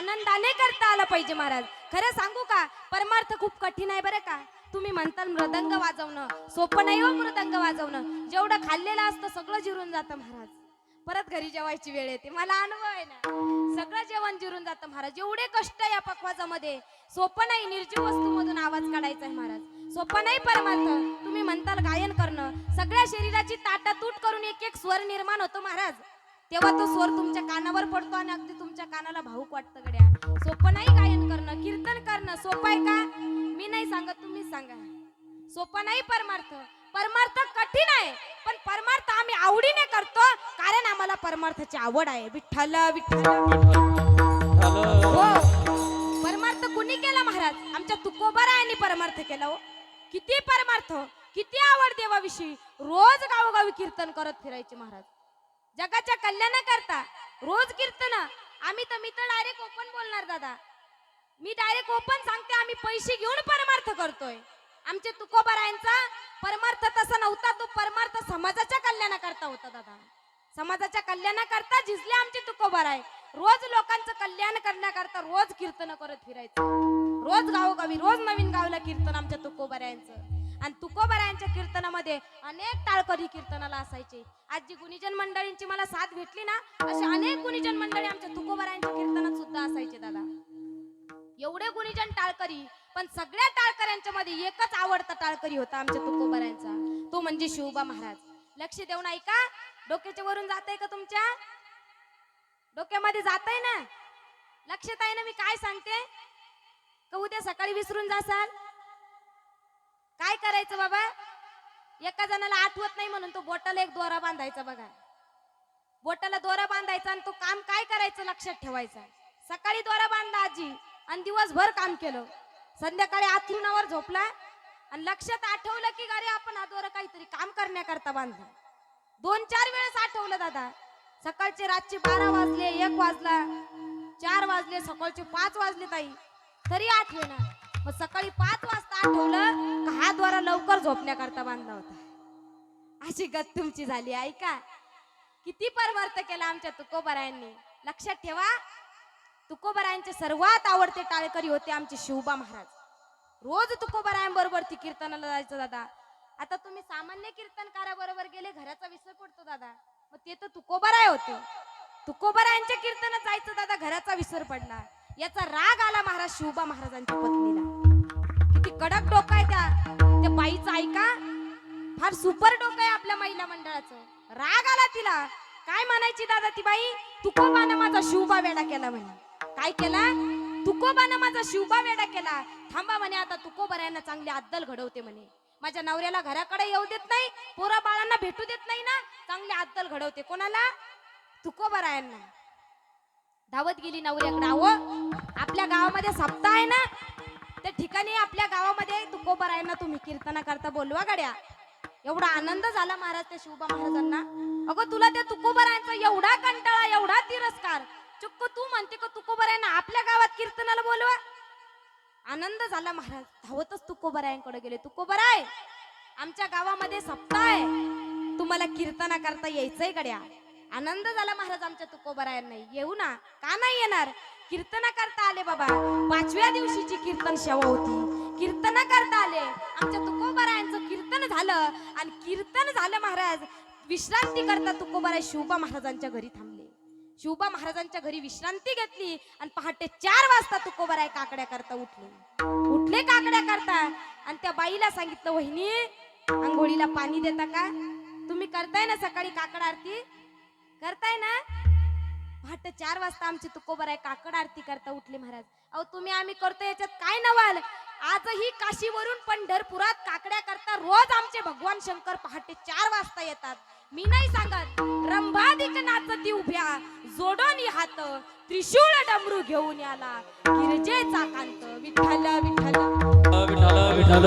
आनंदाने करता आलं पाहिजे महाराज. खरं सांगू का? परमार्थ खूप कठीण आहे बरं का? तुम्ही म्हणताल मृदंग वाजवणं. सोपं नाही हो मृदंग वाजवणं. जेवढं खाल्लेलं असतं सगळं जिरून जातं महाराज. परत घरी जेवायची वेळ येते. मला अनुभव आहे ना. सगळं जेवण जिरून जातं महाराज. एवढे कष्ट या पकवाजामध्ये सोपं नाही निर्जीव वस्तूमधून आवाज काढायचा आहे महाराज. सोपं नाही परमार्थ. तुम्ही म्हणताल गायन करणं. सगळ्या शरीराची ताटातूट करून एक एक स्वर निर्माण होतो महाराज. तेव्हा तो स्वर तुमच्या कानावर पडतो आणि अगदी तुमच्या कानाला भाऊक वाटतं गड्या. सोपं नाही गायन करणं कीर्तन करणं. सोपं आहे का? मी नाही सांगत तुम्ही सांगा. सोपं नाही परमार्थ. परमार्थ कठीण आहे पण परमार्थ आम्ही आवडीने करतो कारण आम्हाला परमार्थाची आवड आहे. विठ्ठल विठ्ठल. हो. परमार्थ कुणी केला महाराज? आमच्या तुकोबरायांनी परमार्थ केला हो. किती परमार्थ किती आवड देवाविषयी. रोज गावोगावी कीर्तन करत फिरायचे महाराज. जगाच्या कल्याणाकरता रोज कीर्तन. आम्ही तर मी तर डायरेक्ट ओपन बोलणार दादा. मी डायरेक्ट ओपन सांगते आम्ही पैसे घेऊन परमार्थ करतोय. आमचे तुकोबारायांचा परमार्थ तसा नव्हता तो परमार्थ समाजाच्या कल्याणा करता होता दादा. समाजाच्या कल्याणा करता झिजले आमचे तुकोबाराय. रोज लोकांचं कल्याण करण्याकरता रोज कीर्तन करत फिरायचं. रोज गावोगावी रोज नवीन गावला कीर्तन आमच्या तुकोबरायांचं. आणि तुकोबरायांच्या कीर्तनामध्ये अनेक टाळकरी कीर्तनाला असायचे. आज जी गुणीजन मंडळींची मला साथ भेटली ना असे अनेक गुणीजन मंडळी आमच्या तुकोबरायांच्या कीर्तनात सुद्धा असायचे दादा. एवढे गुणीजन टाळकरी पण सगळ्या टाळकऱ्यांच्या मध्ये एकच आवडता टाळकरी होता आमच्या तुकोबरायांचा. तो म्हणजे शिवबा महाराज. लक्ष देऊन ऐका डोक्याच्या वरून जात आहे का तुमच्या? डोक्यामध्ये जात आहे ना? लक्षात आहे ना मी काय सांगते? का उद्या सकाळी विसरून जासाल? काय करायचं बाबा? एका जणाला आठवत नाही म्हणून तो बोटाला एक दोरा बांधायचा बघा. बोटाला दोरा बांधायचा आणि तो काम काय करायचं लक्षात ठेवायचा. सकाळी दोरा बांधला आजी आणि दिवसभर काम केलं. संध्याकाळी आथरुणावर झोपला आणि लक्षात आठवलं की अरे आपण हा दोरा काहीतरी काम करण्याकरता बांधला. दोन चार वेळेस आठवलं दादा. सकाळचे रातचे बारा वाजले एक वाजला चार वाजले सकाळचे पाच वाजले ताई. तरी आठवेना. मग सकाळी पाच वाजता आठवलं का हा द्वारा लवकर झोपण्याकरता बांधला होता. अशी गत तुमची झाली ऐका. किती परवर्त केला आमच्या तुकोबरायांनी. लक्षात ठेवा तुकोबरायांचे सर्वात आवडते टाळकरी होते आमचे शिवबा महाराज. रोज तुकोबरायांबरोबर ती कीर्तनाला जायचं दादा. आता तुम्ही सामान्य कीर्तनकाराबरोबर गेले घराचा विसर पडतो दादा. मग ते तर तुकोबराय होते. तुकोबरायांच्या कीर्तनात जायचं दादा घराचा विसर पडला याचा राग आला महाराज शिवबा महाराजांच्या पत्नीला. किती कडक डोकं आहे त्या त्या बाईचं ऐका. फार सुपर डोकं आहे आपल्या महिला मंडळाचं. राग आला तिला. काय म्हणायची दादा ती बाई? तुकोबानं माझा शिवबा वेडा केला म्हणे. काय केला? तुकोबानं माझा शिवबा वेडा केला. थांबा म्हणे आता तुकोबऱ्यांना चांगली अद्दल घडवते म्हणे. माझ्या नवऱ्याला घराकडे येऊ देत नाही पोरा बाळांना भेटू देत नाही ना. चांगली अद्दल घडवते कोणाला? तुकोबरायांना धावत गेली नवऱ्याकडे. अहो आपल्या गावामध्ये सप्ताह आहे ना? त्या ठिकाणी आपल्या गावामध्ये तुकोबर आहे ना तुम्ही कीर्तना करता बोलवा गड्या. एवढा आनंद झाला महाराज त्या शिवबा महाराजांना. अगं तुला त्या तुकोबरायांचा एवढा कंटाळा एवढा तिरस्कार. चुक्क तू म्हणते का तुकोबरायांना आपल्या गावात कीर्तनाला बोलवा? आनंद झाला महाराज. धावतच तुकोबरायांकडे गेले. तुकोबराय आमच्या गावामध्ये सप्ताह आहे. तुम्हाला कीर्तना करता यायचंय गड्या. आनंद झाला महाराज आमच्या तुकोबरायांना. येऊ ना? का नाही येणार? कीर्तना करता आले बाबा. पाचव्या दिवशीची कीर्तन सेवा होती कीर्तन करता आले. आमच्या तुकोबरायांचं कीर्तन झालं आणि कीर्तन झालं महाराज. विश्रांती करता तुकोबराय शिवबा महाराजांच्या घरी थांबले. शिवबा महाराजांच्या घरी विश्रांती घेतली आणि पहाटे चार वाजता तुकोबराय काकड्या करता उठले. उठले काकड्या करता आणि त्या बाईला सांगितलं वहिनी आंघोळीला पाणी देता का? तुम्ही करताय ना सकाळी काकड आरती? करताय ना? पहाटे चार वाजता आमचे आहे काकड आरती करता उठले महाराज. अहो तुम्ही आम्ही करतो याच्यात काय नवाल आजही काशीवरून पंढरपुरात काकड्या करता रोज आमचे भगवान शंकर पहाटे चार वाजता येतात. मी नाही सांगत रंभादिक नाचती उभ्या जोडोनी हात त्रिशूळ डमरू घेऊन याला गिरजेचा कांत विठ्ठल विठ्ठल. विठ्ठल विठ्ठल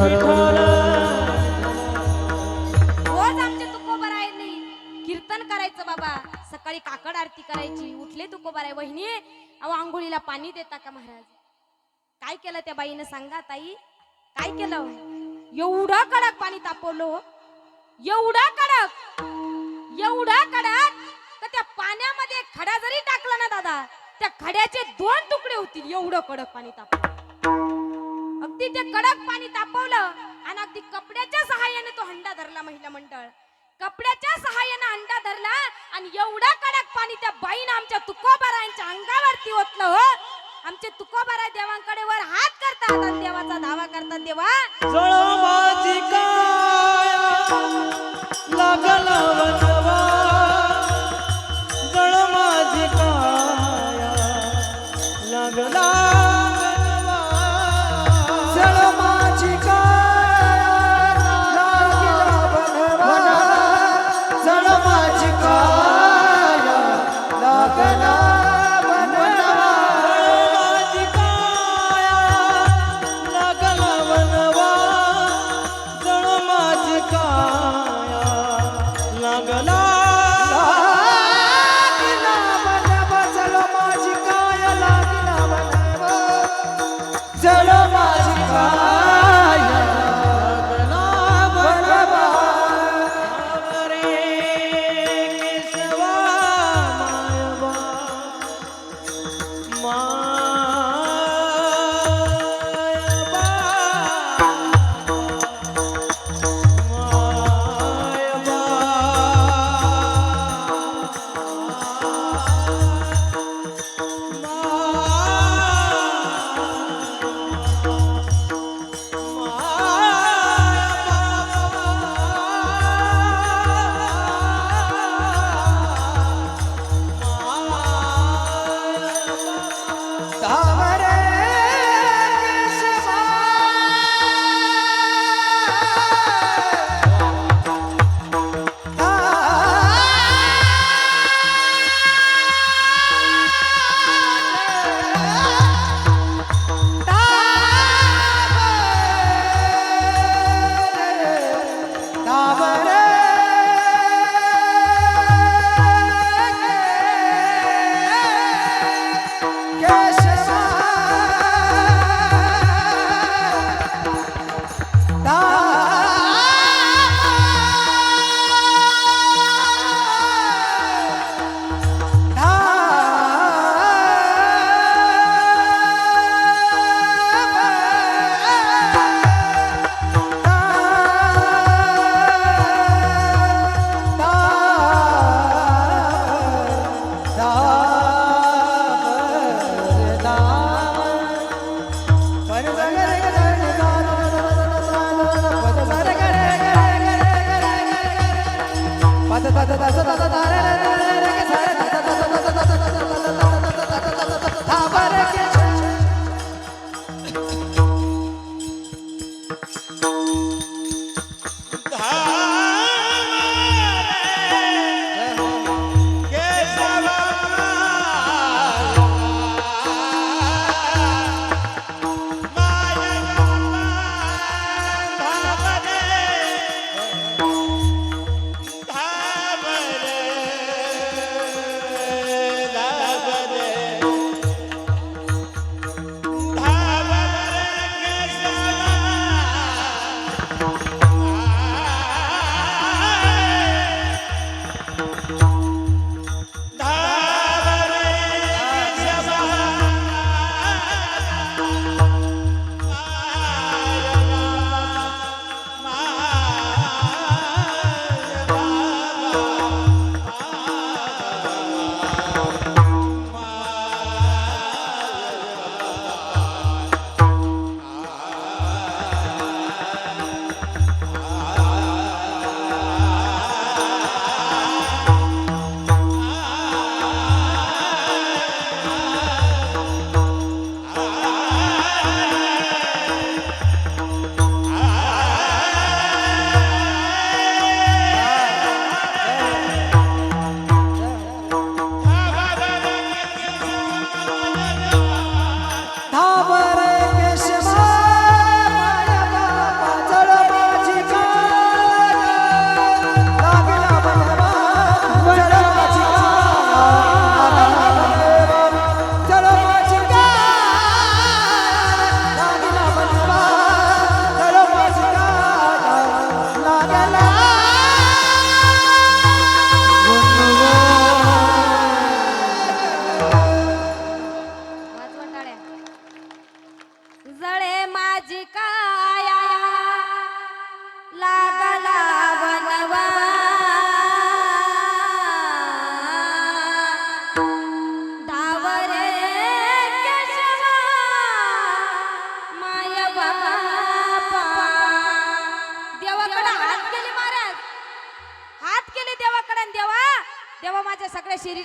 विठ्ठल. जेवण करायचं बाबा. सकाळी काकड आरती करायची. उठले तुकोबा राय वहिनी. अहो आंघोळीला पाणी देता का महाराज? काय केलं त्या बाईनं सांगा ताई? काय केलं? एवढा कडक पाणी तापवलं हो. एवढा कडक. एवढा कडक. तर त्या पाण्यामध्ये खडा जरी टाकला ना दादा त्या खड्याचे दोन तुकडे होतील. एवढं कडक पाणी तापवलं. अगदी ते कडक पाणी तापवलं आणि अगदी कपड्याच्या सहाय्याने तो हंडा धरला महिला मंडळ. कपड्याच्या सहाय्याने अंडा धरला आणि एवढा कडक पाणी त्या बाईन आमच्या तुकोबारायांच्या अंगावरती ओतलं हो. आमचे तुकोबारा देवांकडे वर हात करतात आणि देवाचा दावा करतात देवा. लागला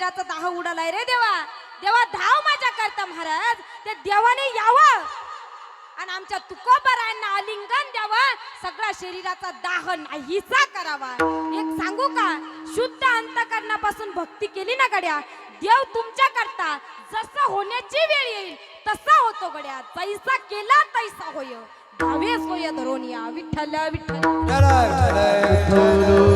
सगळ्या दाह उडालाय रे देवा. देवा धाव माझ्या करता महाराज. ते देवाने यावं. आणि आमच्या तुकोबरायांना आलिंगन द्यावं. सगळ्या शरीराचा दाह नाहीसा करावा. एक सांगू का? शुद्ध अंतकरणापासून भक्ती केली ना गड्या? देव तुमच्या करता. जसं होण्याची वेळ येईल तसा होतो गड्या. जैसा केला तैसा होय. धावे होय धरून या विठ्ठल, विठ्ठल.